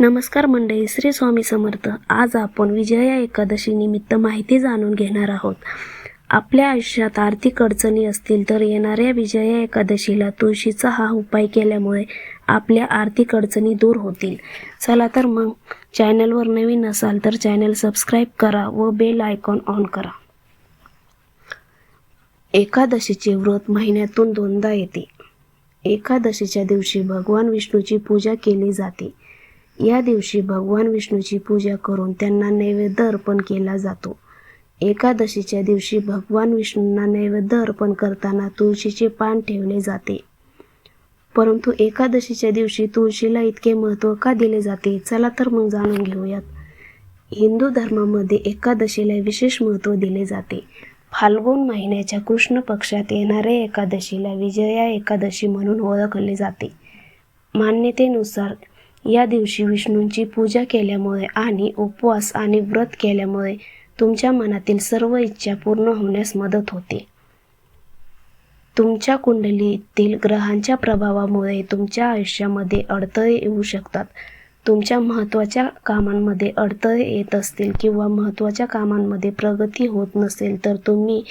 नमस्कार मंडळी श्री स्वामी समर्थ. आज आपण विजया एकादशी निमित्त माहिती जाणून घेणार आहोत. आपल्या आयुष्यात आर्थिक अडचणी असतील तर येणाऱ्या विजया एकादशीला तुळशीचा हा उपाय केल्यामुळे आपल्या आर्थिक अडचणी दूर होतील. चला तर मग चॅनलवर नवीन असाल तर चॅनल सबस्क्राईब करा व बेल आयकॉन ऑन करा. एकादशीचे व्रत महिन्यातून दोनदा येते. एकादशीच्या दिवशी भगवान विष्णूची पूजा केली जाते. या दिवशी भगवान विष्णूची पूजा करून त्यांना नैवेद्य अर्पण केला जातो. एकादशीच्या दिवशी भगवान विष्णूंना नैवेद्य अर्पण करताना तुळशीचे पान ठेवले जाते. परंतु एकादशीच्या दिवशी तुळशीला इतके महत्त्व का दिले जाते? चला तर मग जाणून घेऊयात. हिंदू धर्मामध्ये एकादशीला विशेष महत्त्व दिले जाते. फाल्गुन महिन्याच्या कृष्ण पक्षात येणाऱ्या एकादशीला विजया एकादशी म्हणून ओळखले जाते. मान्यतेनुसार या दिवशी विष्णूंची पूजा केल्यामुळे आणि उपवास आणि व्रत केल्यामुळे तुमच्या मनातील सर्व इच्छा पूर्ण होण्यास मदत होते. तुमच्या कुंडलीतील ग्रहांच्या प्रभावामुळे तुमच्या आयुष्यामध्ये अडथळे येऊ शकतात. तुमच्या महत्त्वाच्या कामांमध्ये अडथळे येत असतील किंवा महत्त्वाच्या कामांमध्ये प्रगती होत नसेल तर तुम्ही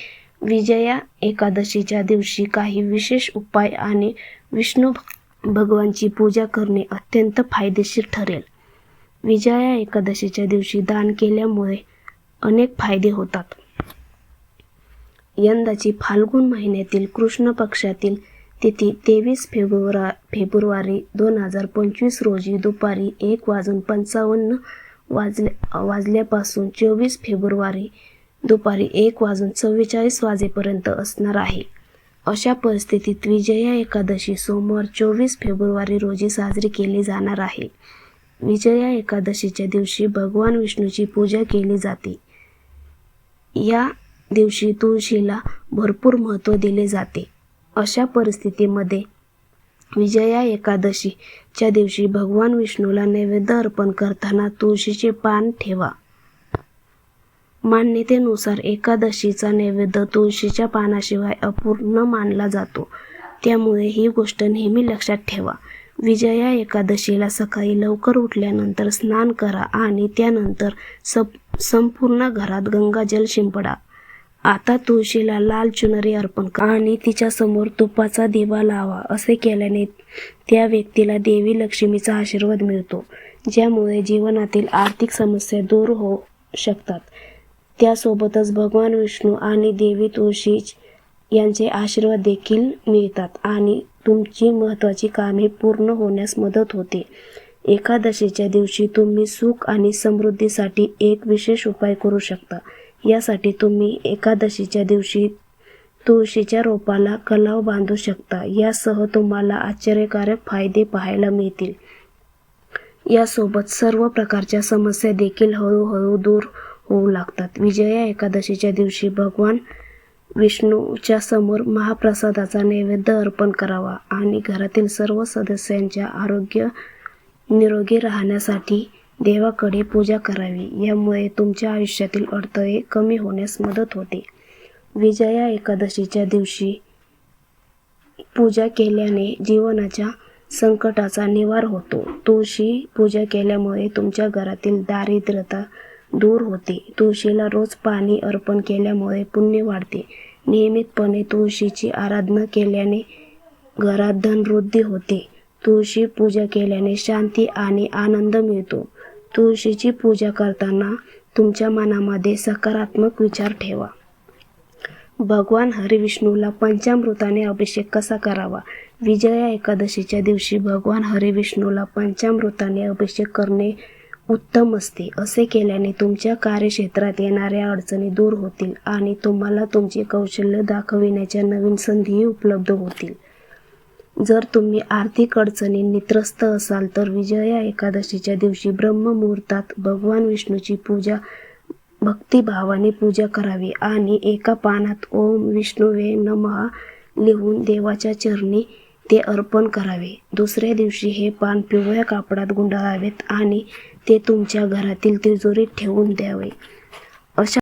विजया एकादशीच्या दिवशी काही विशेष उपाय आणि विष्णू भगवानची पूजा करणे अत्यंत फायदेशीर ठरेल. विजया एकादशीच्या दिवशी दान केल्यामुळे अनेक फायदे होतात. यंदाची फाल्गुन महिन्यातील कृष्ण पक्षातील तिथी तेवीस फेब्रुवार फेब्रुवारी दोन हजार पंचवीस रोजी दुपारी एक वाजून पंचावन्न वाजल्या वाजल्यापासून चोवीस फेब्रुवारी दुपारी एक वाजून चव्वेचाळीस वाजेपर्यंत असणार आहे. अशा परिस्थितीत विजया एकादशी सोमवार चोवीस फेब्रुवारी रोजी साजरी केली जाणार आहे. विजया एकादशीच्या दिवशी भगवान विष्णूची पूजा केली जाते. या दिवशी तुळशीला भरपूर महत्त्व दिले जाते. अशा परिस्थितीमध्ये विजया एकादशीच्या दिवशी भगवान विष्णूला नैवेद्य अर्पण करताना तुळशीचे पान ठेवा. मान्यतेनुसार एकादशीचा नैवेद्य तुळशीच्या पानाशिवाय अपूर्ण मानला जातो. त्यामुळे ही गोष्ट नेहमी लक्षात ठेवा. विजया एकादशीला सकाळी लवकर उठल्यानंतर स्नान करा आणि त्यानंतर सप संपूर्ण घरात गंगाजल शिंपडा. आता तुळशीला लाल चुनरी अर्पण करा आणि तिच्यासमोर तुपाचा दिवा लावा असे केल्याने त्या व्यक्तीला देवी लक्ष्मीचा आशीर्वाद मिळतो ज्यामुळे जीवनातील आर्थिक समस्या दूर होऊ शकतात. त्यासोबतच भगवान विष्णू आणि देवी तुळशी यांचे आशीर्वाद देखील मिळतात आणि तुमची महत्त्वाची कामे पूर्ण होण्यास मदत होते. एकादशीच्या दिवशी तुम्ही सुख आणि समृद्धीसाठी एक विशेष उपाय करू शकता. यासाठी तुम्ही एकादशीच्या दिवशी तुळशीच्या रोपाला कलाव बांधू शकता. यासह तुम्हाला आश्चर्यकारक फायदे पाहायला मिळतील. यासोबत सर्व प्रकारच्या समस्या देखील हळूहळू दूर होऊ लागतात. विजया एकादशीच्या दिवशी भगवान विष्णूच्या समोर महाप्रसादाचा नैवेद्य अर्पण करावा आणि घरातील सर्व सदस्यांच्या आरोग्य निरोगी राहण्यासाठी देवाकडे पूजा करावी. यामुळे तुमच्या आयुष्यातील अडथळे कमी होण्यास मदत होते. विजया एकादशीच्या दिवशी पूजा केल्याने जीवनाच्या संकटाचा निवार होतो. तुळशी पूजा केल्यामुळे तुमच्या घरातील दारिद्र्यता दूर होते. तुळशीला रोज पाणी अर्पण केल्यामुळे पुण्य वाढते. नियमितपणे तुळशीची आराधना केल्याने घरात धनवृद्धी होते. तुळशी पूजा केल्याने शांती आणि आनंद मिळतो. तुळशीची पूजा करताना तुमच्या मनामध्ये सकारात्मक विचार ठेवा. भगवान हरिविष्णूला पंचामृताने अभिषेक कसा करावा? विजया एकादशीच्या दिवशी भगवान हरिविष्णूला पंचामृताने अभिषेक करणे उत्तम असते. असे केल्याने तुमच्या कार्यक्षेत्रात येणाऱ्या अडचणी दूर होतील आणि तुम्हाला तुमचे कौशल्य दाखविण्याच्या नवीन संधीही उपलब्ध होतील. जर तुम्ही आर्थिक अडचणींनी त्रस्त असाल तर विजया एकादशीच्या दिवशी ब्रह्ममुहूर्तात भगवान विष्णूची पूजा भक्तिभावाने पूजा करावी आणि एका पानात ओम विष्णुवे नमहा लिहून देवाच्या चरणी ते अर्पण करावे. दुसऱ्या दिवशी हे पान पिवळ्या कापडात गुंडाळावेत आणि ते तुमच्या घरातील तिजोरीत ठेवून द्यावे. अशा